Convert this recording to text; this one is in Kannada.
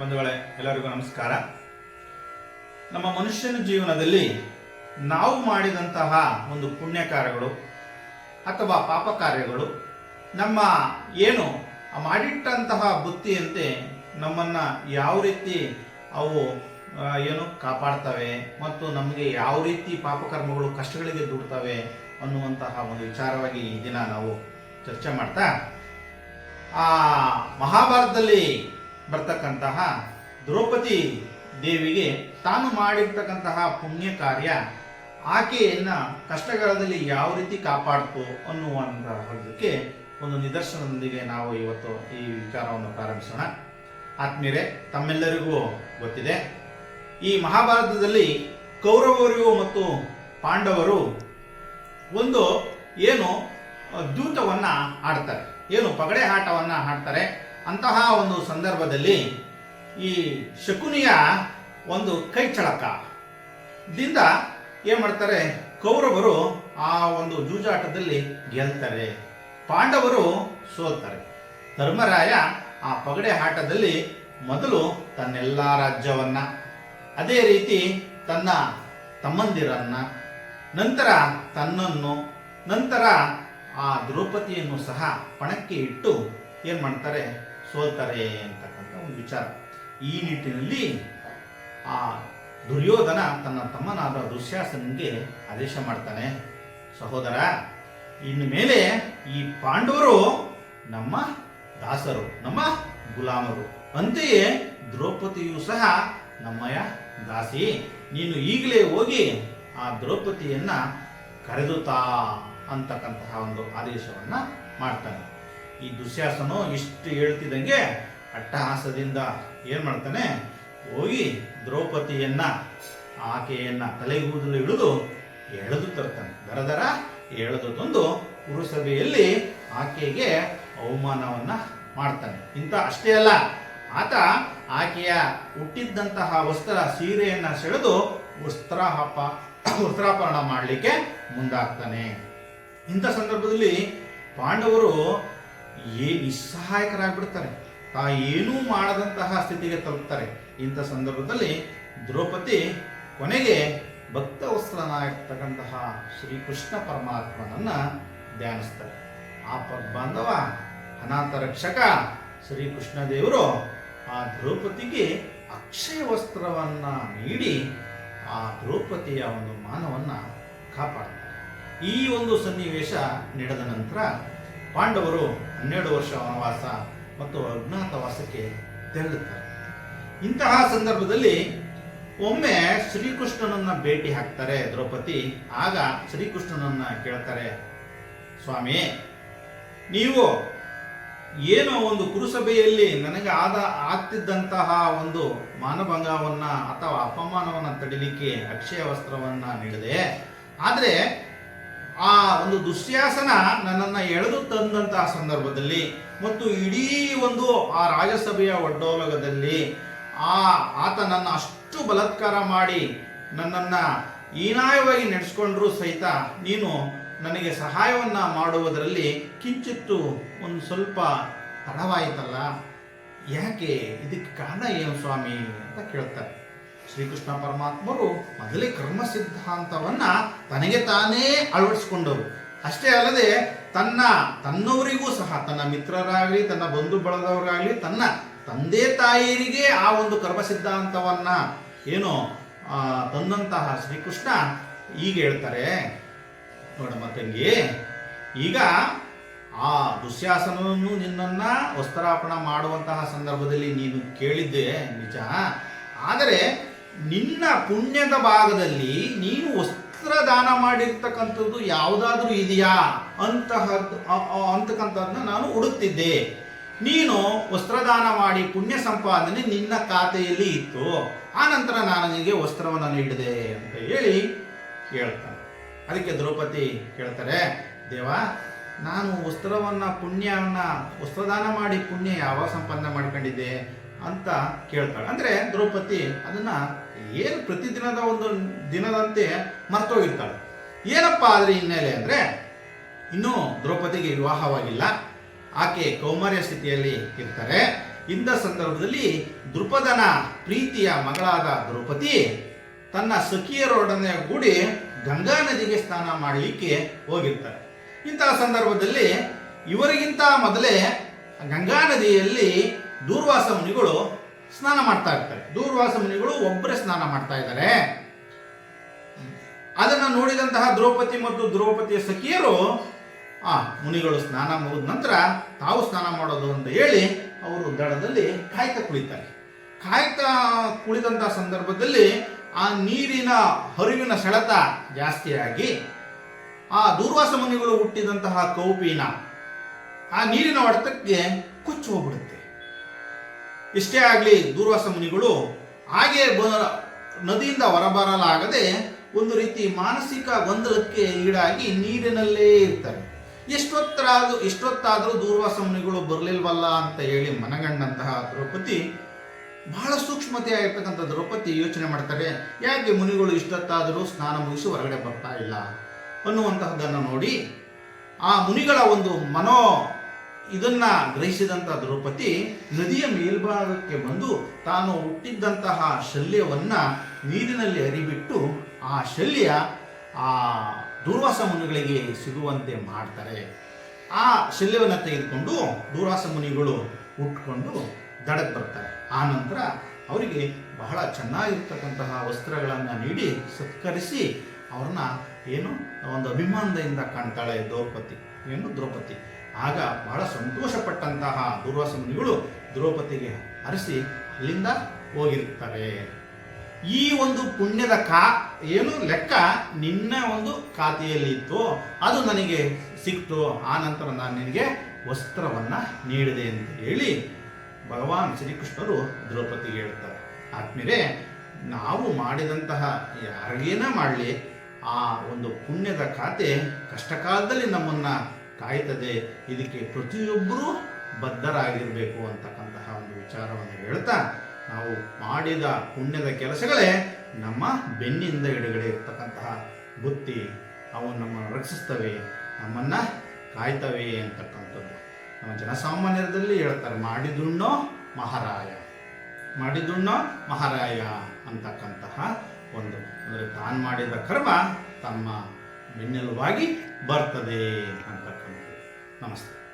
ಬಂಧುಗಳೇ, ಎಲ್ಲರಿಗೂ ನಮಸ್ಕಾರ. ನಮ್ಮ ಮನುಷ್ಯನ ಜೀವನದಲ್ಲಿ ನಾವು ಮಾಡಿದಂತಹ ಒಂದು ಪುಣ್ಯ ಕಾರ್ಯಗಳು ಅಥವಾ ಪಾಪ ಕಾರ್ಯಗಳು ನಮ್ಮ ಏನು ಮಾಡಿಟ್ಟಂತಹ ಬುತ್ತಿಯಂತೆ ನಮ್ಮನ್ನ ಯಾವ ರೀತಿ ಅವು ಏನು ಕಾಪಾಡ್ತವೆ ಮತ್ತು ನಮಗೆ ಯಾವ ರೀತಿ ಪಾಪಕರ್ಮಗಳು ಕಷ್ಟಗಳಿಗೆ ದೂಡ್ತವೆ ಅನ್ನುವಂತಹ ಒಂದು ವಿಚಾರವಾಗಿ ಈ ದಿನ ನಾವು ಚರ್ಚೆ ಮಾಡ್ತಾ, ಆ ಮಹಾಭಾರತದಲ್ಲಿ ಬರ್ತಕ್ಕಂತಹ ದ್ರೌಪದಿ ದೇವಿಗೆ ತಾನು ಮಾಡಿರ್ತಕ್ಕಂತಹ ಪುಣ್ಯ ಕಾರ್ಯ, ಆಕೆಯನ್ನ ಕಷ್ಟಕಾಲದಲ್ಲಿ ಯಾವ ರೀತಿ ಕಾಪಾಡ್ತು ಅನ್ನುವಂತಹದಕ್ಕೆ ಒಂದು ನಿದರ್ಶನದೊಂದಿಗೆ ನಾವು ಇವತ್ತು ಈ ವಿಚಾರವನ್ನು ಪ್ರಾರಂಭಿಸೋಣ. ಆತ್ಮೀಯರೇ, ತಮ್ಮೆಲ್ಲರಿಗೂ ಗೊತ್ತಿದೆ, ಈ ಮಹಾಭಾರತದಲ್ಲಿ ಕೌರವರು ಮತ್ತು ಪಾಂಡವರು ಒಂದು ಏನು ದ್ಯೂತವನ್ನು ಆಡ್ತಾರೆ. ಏನು ಪಗಡೆ ಆಟವನ್ನು ಆಡ್ತಾರೆ. ಅಂತಹ ಒಂದು ಸಂದರ್ಭದಲ್ಲಿ ಈ ಶಕುನಿಯ ಒಂದು ಕೈ ಚಳಕ. ದಿಂದ ಏನು ಮಾಡ್ತಾರೆ? ಕೌರವರು ಆ ಒಂದು ಜೂಜಾಟದಲ್ಲಿ ಗೆಲ್ತಾರೆ. ಪಾಂಡವರು ಸೋಲ್ತಾರೆ. ಧರ್ಮರಾಯ ಆ ಪಗಡೆ ಆಟದಲ್ಲಿ ಮೊದಲು ತನ್ನೆಲ್ಲ ರಾಜ್ಯವನ್ನ, ಅದೇ ರೀತಿ ತನ್ನ ತಮ್ಮಂದಿರನ್ನ, ನಂತರ ತನ್ನನ್ನು, ನಂತರ ಆ ದ್ರೌಪದಿಯನ್ನು ಸಹ ಪಣಕ್ಕೆ ಇಟ್ಟು ಏನು ಮಾಡ್ತಾರೆ? ಸೋಲ್ತಾರೆ ಅಂತಕ್ಕಂಥ ಒಂದು ವಿಚಾರ. ಈ ನಿಟ್ಟಿನಲ್ಲಿ ಆ ದುರ್ಯೋಧನ ತನ್ನ ತಮ್ಮನಾದ ದುಶ್ಯಾಸನಿಗೆ ಆದೇಶ ಮಾಡ್ತಾನೆ. ಸಹೋದರ, ಇನ್ನು ಮೇಲೆ ಈ ಪಾಂಡವರು ನಮ್ಮ ದಾಸರು, ನಮ್ಮ ಗುಲಾಮರು. ಅಂತೆಯೇ ದ್ರೌಪದಿಯು ಸಹ ನಮ್ಮಯ ದಾಸಿ. ನೀನು ಈಗಲೇ ಹೋಗಿ ಆ ದ್ರೌಪದಿಯನ್ನ ಕರೆದು ತಾ ಅಂತಕ್ಕಂತಹ ಒಂದು ಆದೇಶವನ್ನ ಮಾಡ್ತಾನೆ. ಈ ದುಶ್ಯಾಸನು ಇಷ್ಟು ಹೇಳ್ತಿದ್ದಂಗೆ ಅಟ್ಟಹಾಸದಿಂದ ಏನು ಮಾಡ್ತಾನೆ? ಹೋಗಿ ದ್ರೌಪದಿಯನ್ನ, ಆಕೆಯನ್ನ ತಲೆಗೂದಲು ಹಿಡಿದು ಎಳೆದು ತರ್ತಾನೆ. ದರ ದರ ಎಳೆದು ತಂದು ಪುರಸಭೆಯಲ್ಲಿ ಆಕೆಗೆ ಅವಮಾನವನ್ನ ಮಾಡ್ತಾನೆ. ಇಂಥ ಅಷ್ಟೇ ಅಲ್ಲ, ಆತ ಆಕೆಯ ಹುಟ್ಟಿದ್ದಂತಹ ವಸ್ತ್ರ ಸೀರೆಯನ್ನ ಸೆಳೆದು ವಸ್ತ್ರಾಹಪ, ವಸ್ತ್ರಾಪರಣ ಮಾಡಲಿಕ್ಕೆ ಮುಂದಾಗ್ತಾನೆ. ಇಂಥ ಸಂದರ್ಭದಲ್ಲಿ ಪಾಂಡವರು ಏ ನಿಸ್ಸಹಾಯಕರಾಗ್ಬಿಡ್ತಾರೆ. ತಾ ಏನೂ ಮಾಡದಂತಹ ಸ್ಥಿತಿಗೆ ತಲುಪ್ತಾರೆ. ಇಂಥ ಸಂದರ್ಭದಲ್ಲಿ ದ್ರೌಪದಿ ಕೊನೆಗೆ ಭಕ್ತವತ್ಸಲನಾಗಿರ್ತಕ್ಕಂತಹ ಶ್ರೀಕೃಷ್ಣ ಪರಮಾತ್ಮನನ್ನ ಧ್ಯಾನಿಸ್ತಾರೆ. ಆ ಬಾಂಧವ ಅನಾಥ ರಕ್ಷಕ ಶ್ರೀಕೃಷ್ಣ ದೇವರು ಆ ದ್ರೌಪದಿಗೆ ಅಕ್ಷಯ ವಸ್ತ್ರವನ್ನ ನೀಡಿ ಆ ದ್ರೌಪದಿಯ ಒಂದು ಮಾನವನ್ನ ಕಾಪಾಡ್ತಾರೆ. ಈ ಒಂದು ಸನ್ನಿವೇಶ ನಡೆದ ನಂತರ ಪಾಂಡವರು ಹನ್ನೆರಡು ವರ್ಷ ವನವಾಸ ಮತ್ತು ಅಜ್ಞಾತವಾಸಕ್ಕೆ ತೆರಳುತ್ತಾರೆ. ಇಂತಹ ಸಂದರ್ಭದಲ್ಲಿ ಒಮ್ಮೆ ಶ್ರೀಕೃಷ್ಣನನ್ನ ಭೇಟಿ ಹಾಕ್ತಾರೆ ದ್ರೌಪದಿ. ಆಗ ಶ್ರೀಕೃಷ್ಣನನ್ನ ಕೇಳ್ತಾರೆ, ಸ್ವಾಮಿ, ನೀವು ಏನೋ ಒಂದು ಕುರುಸಭೆಯಲ್ಲಿ ನನಗೆ ಆದ ಆಗ್ತಿದ್ದಂತಹ ಒಂದು ಮಾನಭಂಗವನ್ನ ಅಥವಾ ಅಪಮಾನವನ್ನ ತಡಿಲಿಕ್ಕೆ ಅಕ್ಷಯ ವಸ್ತ್ರವನ್ನ ನೀಡಿದೆ. ಆದರೆ ಆ ಒಂದು ದುಶ್ಯಾಸನ ನನ್ನನ್ನು ಎಳೆದು ತಂದಂತಹ ಸಂದರ್ಭದಲ್ಲಿ ಮತ್ತು ಇಡೀ ಒಂದು ಆ ರಾಜಸಭೆಯ ಒಡ್ಡೋಲಗದಲ್ಲಿ ಆ ಆತ ನನ್ನ ಅಷ್ಟು ಬಲತ್ಕಾರ ಮಾಡಿ ನನ್ನನ್ನ ಹೀನಾಯವಾಗಿ ನಡೆಸ್ಕೊಂಡ್ರು ಸಹಿತ ನೀನು ನನಗೆ ಸಹಾಯವನ್ನ ಮಾಡುವುದರಲ್ಲಿ ಕಿಂಚಿತ್ತು ಒಂದು ಸ್ವಲ್ಪ ತಡವಾಯಿತಲ್ಲ? ಯಾಕೆ? ಇದಕ್ಕೆ ಕಾರಣ ಏನು ಸ್ವಾಮಿ ಅಂತ ಕೇಳ್ತಾರೆ. ಶ್ರೀಕೃಷ್ಣ ಪರಮಾತ್ಮರು ಮೊದಲೇ ಕರ್ಮ ಸಿದ್ಧಾಂತವನ್ನ ತನಗೆ ತಾನೇ ಅಳವಡಿಸಿಕೊಂಡರು ಅಷ್ಟೇ ಅಲ್ಲದೆ ತನ್ನ ತನ್ನವರಿಗೂ ಸಹ, ತನ್ನ ಮಿತ್ರರಾಗಲಿ, ತನ್ನ ಬಂಧು ಬಳಗವರಾಗಲಿ ತನ್ನ ತಂದೆ ತಾಯಿಯರಿಗೆ ಆ ಒಂದು ಕರ್ಮ ಸಿದ್ಧಾಂತವನ್ನ ಏನು ತಂದಂತಹ ಶ್ರೀಕೃಷ್ಣ ಈಗ ಹೇಳ್ತಾರೆ. ನೋಡಮ್ಮ ತಂಗಿ ಈಗ ಆ ದುಶ್ಯಾಸನವನ್ನು ನಿನ್ನನ್ನ ವಸ್ತ್ರಾಪಣ ಮಾಡುವಂತಹ ಸಂದರ್ಭದಲ್ಲಿ ನೀನು ಕೇಳಿದ್ದೆ, ನಿಜ. ಆದರೆ ನಿನ್ನ ಪುಣ್ಯದ ಭಾಗದಲ್ಲಿ ನೀನು ವಸ್ತ್ರದಾನ ಮಾಡಿರ್ತಕ್ಕಂಥದ್ದು ಯಾವುದಾದ್ರೂ ಇದೆಯಾ? ಅಂತಹದ್ದು ಅಂತಕ್ಕಂಥದ್ದನ್ನ ನಾನು ಹುಡುಕ್ತಿದ್ದೆ ನೀನು ವಸ್ತ್ರದಾನ ಮಾಡಿ ಪುಣ್ಯ ಸಂಪಾದನೆ ನಿನ್ನ ಖಾತೆಯಲ್ಲಿ ಇತ್ತು. ಆ ನಂತರ ನಾನು ನಿನಗೆ ವಸ್ತ್ರವನ್ನು ನೀಡಿದೆ ಅಂತ ಹೇಳಿ ಹೇಳ್ತಾನೆ. ಅದಕ್ಕೆ ದ್ರೌಪದಿ ಕೇಳ್ತಾರೆ ದೇವ, ನಾನು ವಸ್ತ್ರವನ್ನ ಪುಣ್ಯವನ್ನು ವಸ್ತ್ರದಾನ ಮಾಡಿ ಪುಣ್ಯ ಯಾವಾಗ ಸಂಪಾದನೆ ಮಾಡ್ಕೊಂಡಿದ್ದೆ ಅಂತ ಕೇಳ್ತಾಳೆ. ಅಂದ್ರೆ ದ್ರೌಪದಿ ಅದನ್ನ ಏನು ಪ್ರತಿದಿನದ ಒಂದು ದಿನದಂತೆ ಮರ್ತೋಗಿರ್ತಾಳೆ. ಏನಪ್ಪ ಆದರೆ ಹಿನ್ನೆಲೆ ಅಂದರೆ? ಇನ್ನೂ ದ್ರೌಪದಿಗೆ ವಿವಾಹವಾಗಿಲ್ಲ. ಆಕೆ ಕೌಮಾರ್ಯ ಸ್ಥಿತಿಯಲ್ಲಿ ಇರ್ತಾರೆ. ಇಂಥ ಸಂದರ್ಭದಲ್ಲಿ ದೃಪದನ ಪ್ರೀತಿಯ ಮಗಳಾದ ದ್ರೌಪದಿ ತನ್ನ ಸಖಿಯರೊಡನೆ ಗೂಡಿ ಗಂಗಾ ನದಿಗೆ ಸ್ನಾನ ಮಾಡಲಿಕ್ಕೆ ಹೋಗಿರ್ತಾರೆ ಇಂತಹ ಸಂದರ್ಭದಲ್ಲಿ ಇವರಿಗಿಂತ ಮೊದಲೇ ಗಂಗಾ ನದಿಯಲ್ಲಿ ದೂರ್ವಾಸ ಮುನಿಗಳು ಸ್ನಾನ ಮಾಡ್ತಾ ಇರ್ತಾರೆ. ದೂರ್ವಾಸ ಮುನಿಗಳು ಒಬ್ಬರೇ ಸ್ನಾನ ಮಾಡ್ತಾ ಇದ್ದಾರೆ. ಅದನ್ನ ನೋಡಿದಂತಹ ದ್ರೌಪದಿ ಮತ್ತು ದ್ರೌಪದಿಯ ಸಖಿಯರು, ಆ ಮುನಿಗಳು ಸ್ನಾನ ಮುಗಿದ ನಂತರ ತಾವು ಸ್ನಾನ ಮಾಡೋದು ಅಂತ ಹೇಳಿ ಅವರು ದಡದಲ್ಲಿ ಕಾಯ್ತಾ ಕುಳಿತಾರೆ. ಕಾಯ್ತಾ ಕುಳಿದಂತಹ ಸಂದರ್ಭದಲ್ಲಿ ಆ ನೀರಿನ ಹರಿವಿನ ಸೆಳೆತ ಜಾಸ್ತಿಯಾಗಿ ಆ ದೂರ್ವಾಸ ಮುನಿಗಳು ಹುಟ್ಟಿದಂತಹ ಕೌಪಿನ ಆ ನೀರಿನ ಹೊಡೆತಕ್ಕೆ ಕುಚ್ಚು ಹೋಗ್ಬಿಡುತ್ತೆ. ಎಷ್ಟೇ ಆಗಲಿ ದೂರ್ವಾಸ ಮುನಿಗಳು ಹಾಗೆ ಬ ನದಿಯಿಂದ ಹೊರಬರಲಾಗದೆ ಒಂದು ರೀತಿ ಮಾನಸಿಕ ಗೊಂದಲಕ್ಕೆ ಈಡಾಗಿ ನೀರಿನಲ್ಲೇ ಇರ್ತಾರೆ. ಎಷ್ಟೊತ್ತರಾದ್ರೂ, ಎಷ್ಟೊತ್ತಾದರೂ ದೂರ್ವಾಸ ಮುನಿಗಳು ಬರಲಿಲ್ವಲ್ಲ ಅಂತ ಹೇಳಿ ಮನಗಂಡಂತಹ ದ್ರೌಪದಿ ಬಹಳ ಸೂಕ್ಷ್ಮತೆ ಆಗಿರ್ತಕ್ಕಂಥ ದ್ರೌಪದಿ ಯೋಚನೆ ಮಾಡ್ತಾರೆ. ಯಾಕೆ ಮುನಿಗಳು ಇಷ್ಟೊತ್ತಾದರೂ ಸ್ನಾನ ಮುಗಿಸಿ ಹೊರಗಡೆ ಬರ್ತಾ ಇಲ್ಲ ಅನ್ನುವಂತಹದ್ದನ್ನು ನೋಡಿ ಆ ಮುನಿಗಳ ಒಂದು ಮನೋ ಇದನ್ನ ಗ್ರಹಿಸಿದಂಥ ದ್ರೌಪದಿ ನದಿಯ ಮೇಲ್ಭಾಗಕ್ಕೆ ಬಂದು ತಾನು ಹುಟ್ಟಿದ್ದಂತಹ ಶಲ್ಯವನ್ನ ನೀರಿನಲ್ಲಿ ಹರಿಬಿಟ್ಟು ಆ ಶಲ್ಯ ಆ ದೂರ್ವಾಸ ಮುನಿಗಳಿಗೆ ಸಿಗುವಂತೆ ಮಾಡ್ತಾರೆ. ಆ ಶಲ್ಯವನ್ನು ತೆಗೆದುಕೊಂಡು ದೂರ್ವಾಸ ಮುನಿಗಳು ಉಟ್ಕೊಂಡು ದಡಕ್ಕೆ ಬರ್ತಾರೆ. ಆ ನಂತರ ಅವರಿಗೆ ಬಹಳ ಚೆನ್ನಾಗಿರ್ತಕ್ಕಂತಹ ವಸ್ತ್ರಗಳನ್ನು ನೀಡಿ ಸತ್ಕರಿಸಿ ಅವ್ರನ್ನ ಏನು ಒಂದು ಅಭಿಮಾನದಿಂದ ಕಾಣ್ತಾಳೆ ದ್ರೌಪದಿ. ಏನು ದ್ರೌಪದಿ? ಆಗ ಬಹಳ ಸಂತೋಷಪಟ್ಟಂತಹ ದುರ್ವಾಸ ಮುನಿಗಳು ದ್ರೌಪದಿಗೆ ಹರಿಸಿ ಅಲ್ಲಿಂದ ಹೋಗಿರ್ತಾರೆ ಈ ಒಂದು ಪುಣ್ಯದ ಕಾ, ಏನು ಲೆಕ್ಕ ನಿನ್ನ ಒಂದು ಖಾತೆಯಲ್ಲಿ ಇತ್ತು ಅದು ನನಗೆ ಸಿಕ್ತು, ಆ ನಂತರ ನಾನು ನಿನಗೆ ವಸ್ತ್ರವನ್ನ ನೀಡಿದೆ ಅಂತ ಹೇಳಿ ಭಗವಾನ್ ಶ್ರೀಕೃಷ್ಣರು ದ್ರೌಪದಿಗೆ ಹೇಳ್ತಾರೆ ಆದ್ಮೇಲೆ ನಾವು ಮಾಡಿದಂತಹ ಯಾರಿಗೇನ ಮಾಡಲಿ, ಆ ಒಂದು ಪುಣ್ಯದ ಖಾತೆ ಕಷ್ಟಕಾಲದಲ್ಲಿ ನಮ್ಮನ್ನ ಕಾಯ್ತದೆ. ಇದಕ್ಕೆ ಪ್ರತಿಯೊಬ್ಬರೂ ಬದ್ಧರಾಗಿರಬೇಕು ಅಂತಕ್ಕಂತಹ ಒಂದು ವಿಚಾರವನ್ನು ಹೇಳ್ತಾ ನಾವು ಮಾಡಿದ ಪುಣ್ಯದ ಕೆಲಸಗಳೇ ನಮ್ಮ ಬೆನ್ನಿಂದ ಎಡಗಡೆ ಇರ್ತಕ್ಕಂತಹ ಬುತ್ತಿ ಅವು ನಮ್ಮನ್ನು ರಕ್ಷಿಸ್ತವೆ, ನಮ್ಮನ್ನ ಕಾಯ್ತವೆ ಅಂತಕ್ಕಂಥದ್ದು. ನಮ್ಮ ಜನಸಾಮಾನ್ಯರಲ್ಲಿ ಹೇಳ್ತಾರೆ, ಮಾಡಿದುಣ್ಣೋ ಮಹಾರಾಯ ಮಾಡಿದುಣ್ಣೋ ಮಹಾರಾಯ ಅಂತಕ್ಕಂತಹ ಒಂದು, ಅಂದರೆ ತಾನು ಮಾಡಿದ ಕರ್ಮ ತಮ್ಮ ಬೆನ್ನೆಲುವಾಗಿ ಬರ್ತದೆ ಅಂತಕ್ಕಂಥದ್ದು ನಮಸ್ತೆ.